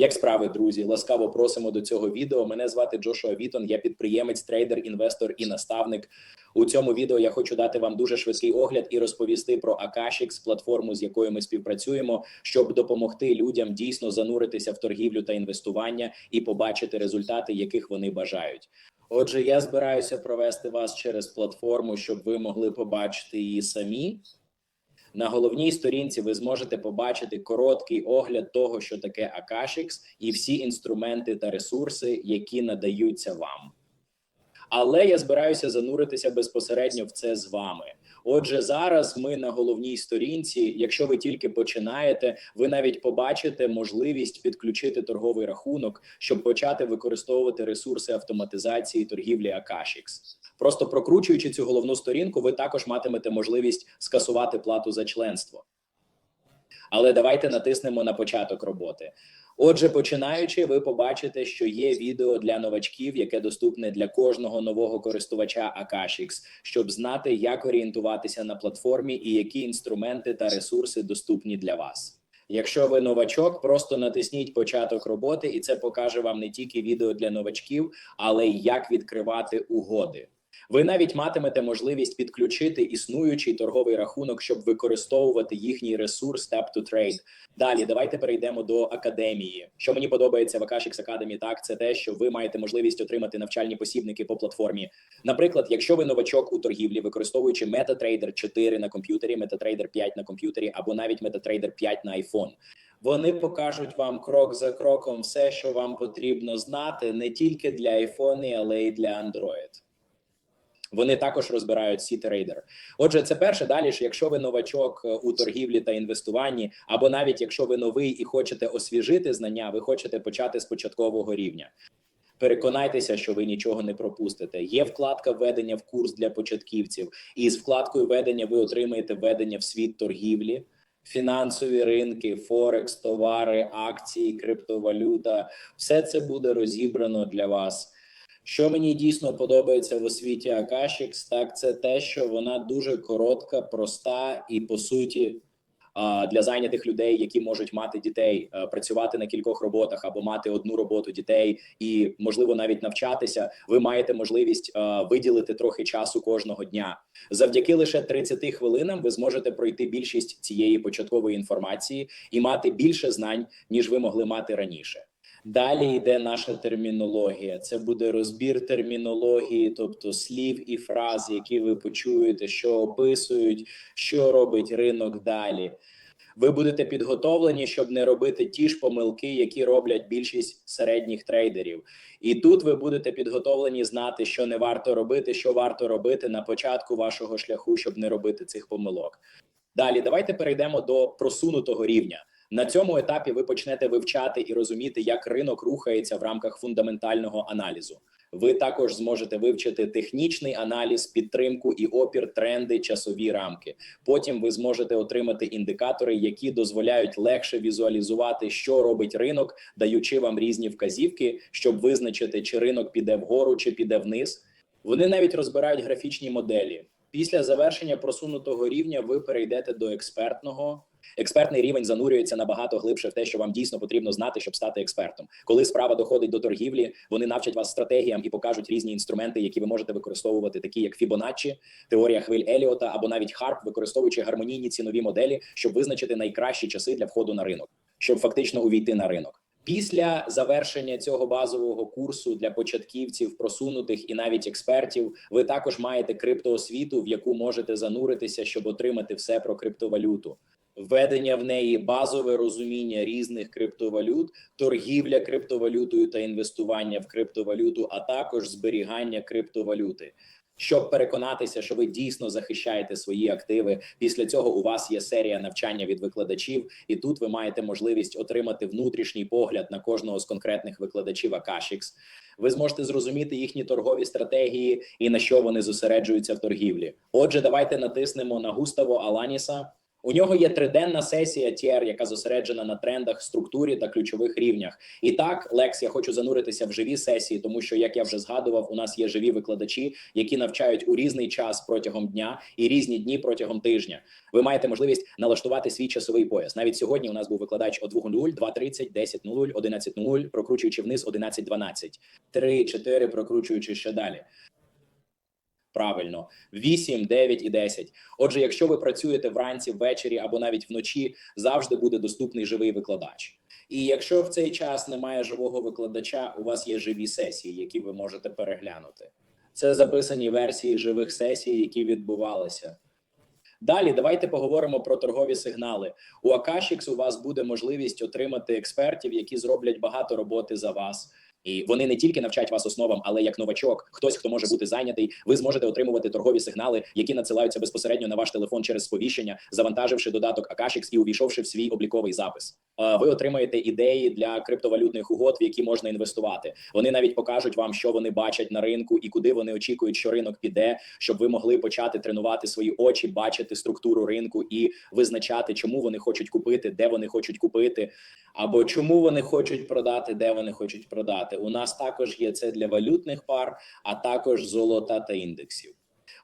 Як справи, друзі? Ласкаво просимо до цього відео. Мене звати Джошуа Вітон. Я підприємець, трейдер, інвестор і наставник. У цьому відео я хочу дати вам дуже швидкий огляд і розповісти про Akashix, платформу, з якою ми співпрацюємо, щоб допомогти людям дійсно зануритися в торгівлю та інвестування і побачити результати, яких вони бажають. Отже, я збираюся провести вас через платформу, щоб ви могли побачити її самі. На головній сторінці ви зможете побачити короткий огляд того, що таке Akashix, і всі інструменти та ресурси, які надаються вам. Але я збираюся зануритися безпосередньо в це з вами. Отже, зараз ми на головній сторінці. Якщо ви тільки починаєте, ви навіть побачите можливість підключити торговий рахунок, щоб почати використовувати ресурси автоматизації торгівлі Akashix. Просто прокручуючи цю головну сторінку, ви також матимете можливість скасувати плату за членство. Але давайте натиснемо на початок роботи. Отже, починаючи, ви побачите, що є відео для новачків, яке доступне для кожного нового користувача Akashix, щоб знати, як орієнтуватися на платформі і які інструменти та ресурси доступні для вас. Якщо ви новачок, просто натисніть початок роботи, і це покаже вам не тільки відео для новачків, але й як відкривати угоди. Ви навіть матимете можливість підключити існуючий торговий рахунок, щоб використовувати їхній ресурс Tap to Trade. Далі давайте перейдемо до академії. Що мені подобається в Akashix Academy, так це те, що ви маєте можливість отримати навчальні посібники по платформі. Наприклад, якщо ви новачок у торгівлі, використовуючи MetaTrader 4 на комп'ютері, MetaTrader 5 на комп'ютері або навіть MetaTrader 5 на iPhone. Вони покажуть вам крок за кроком все, що вам потрібно знати, не тільки для iPhone, але й для Android. Вони також розбирають сі трейдер. Отже, це перше. Далі ж, якщо ви новачок е, у торгівлі та інвестуванні, або навіть якщо ви новий і хочете освіжити знання, ви хочете почати з початкового рівня. Переконайтеся, що ви нічого не пропустите. Є вкладка введення в курс для початківців, і з вкладкою введення ви отримаєте введення в світ торгівлі, фінансові ринки, форекс, товари, акції, криптовалюта. Все це буде розібрано для вас. Що мені дійсно подобається в освіті Akashix, так це те, що вона дуже коротка, проста і по суті для зайнятих людей, які можуть мати дітей, працювати на кількох роботах або мати одну роботу дітей, і можливо навіть навчатися. Ви маєте можливість виділити трохи часу кожного дня. Завдяки лише 30 хвилинам ви зможете пройти більшість цієї початкової інформації і мати більше знань, ніж ви могли мати раніше. Далі йде наша термінологія. Це буде розбір термінології, тобто слів і фраз, які ви почуєте, що описують, що робить ринок далі. Ви будете підготовлені, щоб не робити ті ж помилки, які роблять більшість середніх трейдерів. І тут ви будете підготовлені знати, що не варто робити, що варто робити на початку вашого шляху, щоб не робити цих помилок. Далі давайте перейдемо до просунутого рівня. На цьому етапі ви почнете вивчати і розуміти, як ринок рухається в рамках фундаментального аналізу. Ви також зможете вивчити технічний аналіз, підтримку і опір, тренди, часові рамки. Потім ви зможете отримати індикатори, які дозволяють легше візуалізувати, що робить ринок, даючи вам різні вказівки, щоб визначити, чи ринок піде вгору, чи піде вниз. Вони навіть розбирають графічні моделі. Після завершення просунутого рівня ви перейдете до експертного. Експертний рівень занурюється набагато глибше в те, що вам дійсно потрібно знати, щоб стати експертом. Коли справа доходить до торгівлі, вони навчать вас стратегіям і покажуть різні інструменти, які ви можете використовувати, такі як Fibonacci, теорія хвиль Еліота або навіть Харп, використовуючи гармонійні цінові моделі, щоб визначити найкращі часи для входу на ринок, щоб фактично увійти на ринок. Після завершення цього базового курсу для початківців, просунутих і навіть експертів, ви також маєте криптоосвіту, в яку можете зануритися, щоб отримати все про криптовалюту. Введення в неї базове розуміння різних криптовалют, торгівля криптовалютою та інвестування в криптовалюту, а також зберігання криптовалюти. Щоб переконатися, що ви дійсно захищаєте свої активи. Після цього у вас є серія навчання від викладачів, і тут ви маєте можливість отримати внутрішній погляд на кожного з конкретних викладачів Akashix. Ви зможете зрозуміти їхні торгові стратегії і на що вони зосереджуються в торгівлі. Отже, давайте натиснемо на Густаво Аланіса. У нього є триденна сесія TR, яка зосереджена на трендах, структурі та ключових рівнях. І так, Лекс, я хочу зануритися в живі сесії, тому що, як я вже згадував, у нас є живі викладачі, які навчають у різний час протягом дня і різні дні протягом тижня. Ви маєте можливість налаштувати свій часовий пояс. Навіть сьогодні у нас був викладач о 2.00, 2.30, 10.00, 11.00, прокручуючи вниз 11.12, 3-4, прокручуючи ще далі. Правильно, 8, 9 і 10. Отже, якщо ви працюєте вранці, ввечері або навіть вночі, завжди буде доступний живий викладач. І якщо в цей час немає живого викладача, у вас є живі сесії, які ви можете переглянути. Це записані версії живих сесій, які відбувалися. Далі давайте поговоримо про торгові сигнали. У Akashix у вас буде можливість отримати експертів, які зроблять багато роботи за вас. І вони не тільки навчать вас основам, але як новачок, хтось, хто може бути зайнятий, ви зможете отримувати торгові сигнали, які надсилаються безпосередньо на ваш телефон через сповіщення, завантаживши додаток Акашікс і увійшовши в свій обліковий запис. А Ви отримаєте ідеї для криптовалютних угод, в які можна інвестувати. Вони навіть покажуть вам, що вони бачать на ринку і куди вони очікують, що ринок піде, щоб ви могли почати тренувати свої очі, бачити структуру ринку і визначати, чому вони хочуть купити, де вони хочуть купити, або чому вони хочуть продати, де вони хочуть продати. У нас також є це для валютних пар, а також золота та індексів.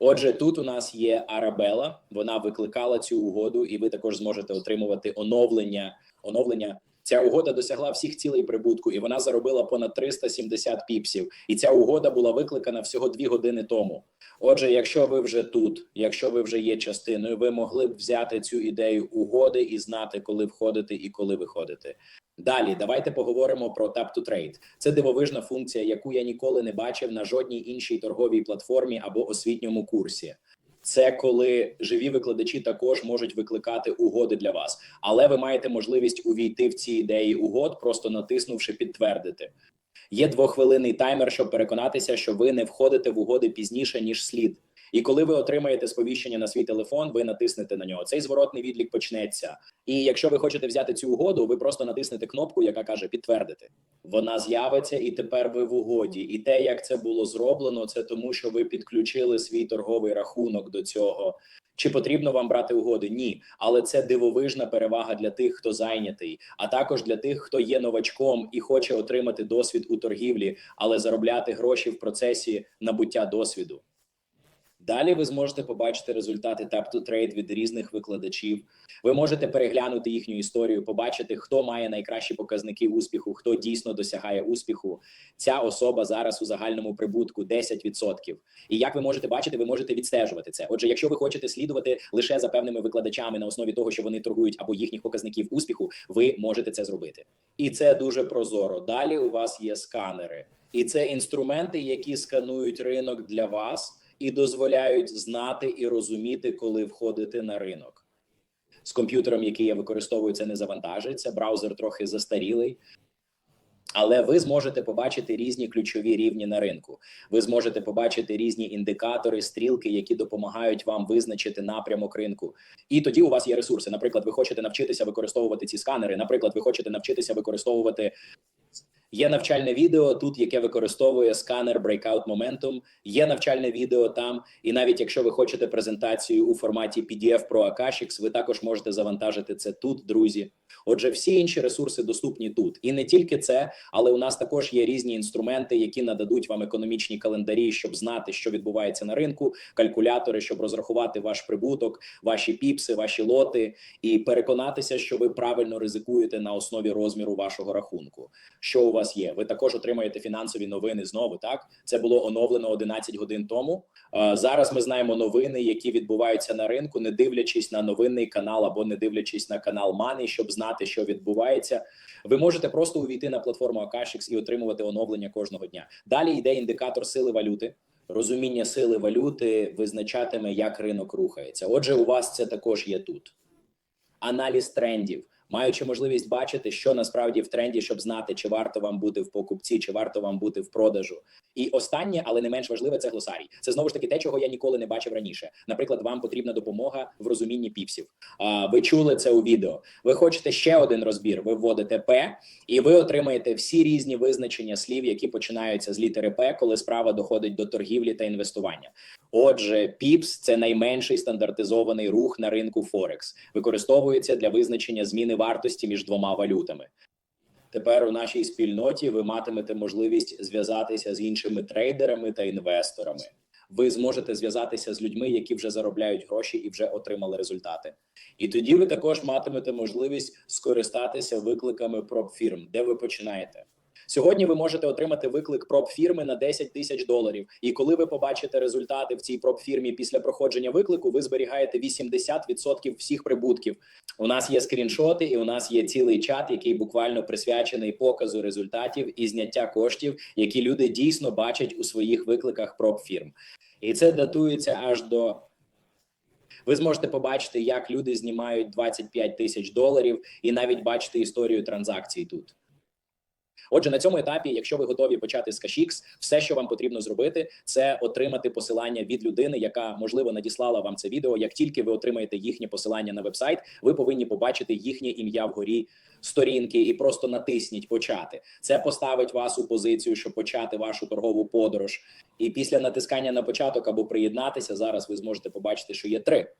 Отже, тут у нас є Арабела. Вона викликала цю угоду, і ви також зможете отримувати оновлення. Оновлення ця угода досягла всіх цілей прибутку, і вона заробила понад 370 піпсів. І ця угода була викликана всього дві години тому. Отже, якщо ви вже тут, якщо ви вже є частиною, ви могли б взяти цю ідею угоди і знати, коли входити і коли виходити. Далі давайте поговоримо про Tap to Trade. Це дивовижна функція, яку я ніколи не бачив на жодній іншій торговій платформі або освітньому курсі. Це коли живі викладачі також можуть викликати угоди для вас, але ви маєте можливість увійти в ці ідеї угод, просто натиснувши підтвердити. Є двохвилинний таймер, щоб переконатися, що ви не входите в угоди пізніше ніж слід. І коли ви отримаєте сповіщення на свій телефон, ви натиснете на нього. Цей зворотний відлік почнеться. І якщо ви хочете взяти цю угоду, ви просто натиснете кнопку, яка каже підтвердити. Вона з'явиться, і тепер ви в угоді. І те, як це було зроблено, це тому, що ви підключили свій торговий рахунок до цього. Чи потрібно вам брати угоди? Ні, але це дивовижна перевага для тих, хто зайнятий, а також для тих, хто є новачком і хоче отримати досвід у торгівлі, але заробляти гроші в процесі набуття досвіду. Далі ви зможете побачити результати Tap to Trade від різних викладачів. Ви можете переглянути їхню історію, побачити, хто має найкращі показники успіху, хто дійсно досягає успіху. Ця особа зараз у загальному прибутку 10%. І як ви можете бачити, ви можете відстежувати це. Отже, якщо ви хочете слідувати лише за певними викладачами на основі того, що вони торгують або їхніх показників успіху, ви можете це зробити. І це дуже прозоро. Далі у вас є сканери, і це інструменти, які сканують ринок для вас і дозволяють знати і розуміти, коли входити на ринок. З комп'ютером, який я використовую, це не завантажується. Браузер трохи застарілий. Але ви зможете побачити різні ключові рівні на ринку. Ви зможете побачити різні індикатори, стрілки, які допомагають вам визначити напрямок ринку. І тоді у вас є ресурси. Наприклад, ви хочете навчитися використовувати ці сканери. Наприклад, ви хочете навчитися використовувати Є навчальне відео тут, яке використовує сканер Breakout Momentum. Є навчальне відео там, і навіть якщо ви хочете презентацію у форматі PDF про Akashix, ви також можете завантажити це тут, друзі. Отже, всі інші ресурси доступні тут, і не тільки це, але у нас також є різні інструменти, які нададуть вам економічні календарі, щоб знати, що відбувається на ринку, калькулятори, щоб розрахувати ваш прибуток, ваші піпси, ваші лоти, і переконатися, що ви правильно ризикуєте на основі розміру вашого рахунку. Що у вас є? Ви також отримаєте фінансові новини знову. Так це було оновлено 11 годин тому. Зараз ми знаємо новини, які відбуваються на ринку, не дивлячись на новинний канал або не дивлячись на канал Money, щоб знати, що відбувається. Ви можете просто увійти на платформу Akashix і отримувати оновлення кожного дня. Далі йде індикатор сили валюти. Розуміння сили валюти визначатиме, як ринок рухається. Отже, у вас це також є тут. Аналіз трендів маючи можливість бачити, що насправді в тренді, щоб знати, чи варто вам бути в покупці, чи варто вам бути в продажу. І останнє, але не менш важливе, це глосарій. Це знову ж таки те, чого я ніколи не бачив раніше. Наприклад, вам потрібна допомога в розумінні піпсів. А ви чули це у відео. Ви хочете ще один розбір? Ви вводите П, і ви отримаєте всі різні визначення слів, які починаються з літери П, коли справа доходить до торгівлі та інвестування. Отже, PIPS – це найменший стандартизований рух на ринку Форекс. Використовується для визначення зміни вартості між двома валютами. Тепер у нашій спільноті ви матимете можливість зв'язатися з іншими трейдерами та інвесторами. Ви зможете зв'язатися з людьми, які вже заробляють гроші і вже отримали результати. І тоді ви також матимете можливість скористатися викликами проб фірм, де ви починаєте. Сьогодні ви можете отримати виклик проб фірми на 10 тисяч доларів. І коли ви побачите результати в цій проб фірмі після проходження виклику, ви зберігаєте 80% всіх прибутків. У нас є скріншоти, і у нас є цілий чат, який буквально присвячений показу результатів і зняття коштів, які люди дійсно бачать у своїх викликах проб фірм. І це датується аж до. Ви зможете побачити, як люди знімають 25 тисяч доларів, і навіть бачити історію транзакцій тут. Отже, на цьому етапі, якщо ви готові почати з Kashix, все, що вам потрібно зробити, це отримати посилання від людини, яка можливо надіслала вам це відео. Як тільки ви отримаєте їхнє посилання на вебсайт, ви повинні побачити їхнє ім'я вгорі сторінки і просто натисніть почати. Це поставить вас у позицію, щоб почати вашу торгову подорож. І після натискання на початок або приєднатися зараз ви зможете побачити, що є три.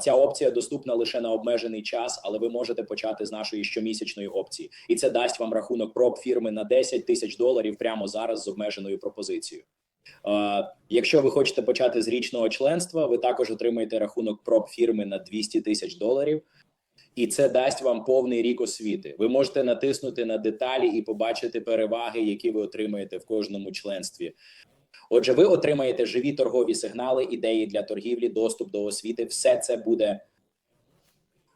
Ця опція доступна лише на обмежений час, але ви можете почати з нашої щомісячної опції, і це дасть вам рахунок проб фірми на 10 тисяч доларів прямо зараз з обмеженою пропозицією. Якщо ви хочете почати з річного членства, ви також отримаєте рахунок проб фірми на 200 тисяч доларів. І це дасть вам повний рік освіти. Ви можете натиснути на деталі і побачити переваги, які ви отримаєте в кожному членстві. Отже, ви отримаєте живі торгові сигнали, ідеї для торгівлі, доступ до освіти. Все це буде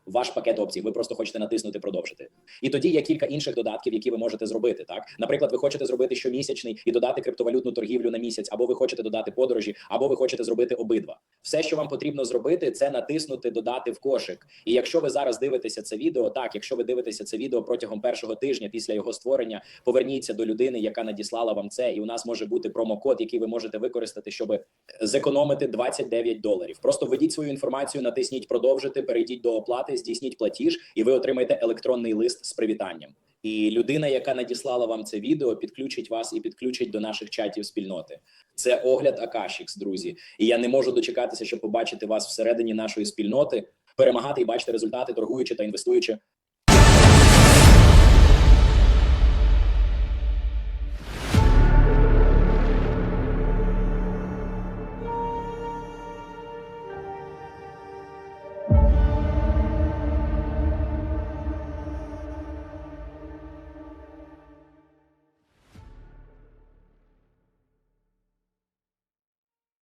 ваш пакет опцій. Ви просто хочете натиснути продовжити. І тоді є кілька інших додатків, які ви можете зробити. Так, наприклад, ви хочете зробити щомісячний і додати криптовалютну торгівлю на місяць, або ви хочете додати подорожі, або ви хочете зробити обидва. Все, що вам потрібно зробити, це натиснути додати в кошик. І якщо ви зараз дивитеся це відео, так якщо ви дивитеся це відео протягом першого тижня після його створення, поверніться до людини, яка надіслала вам це, і у нас може бути промокод, який ви можете використати, щоб зекономити 29 доларів. Просто введіть свою інформацію, натисніть продовжити, перейдіть до оплати, здійсніть платіж, і ви отримаєте електронний лист з привітанням. І людина, яка надіслала вам це відео, підключить вас і підключить до наших чатів спільноти. Це огляд Акашікс, друзі. І я не можу дочекатися, щоб побачити вас всередині нашої спільноти, перемагати і бачити результати, торгуючи та інвестуючи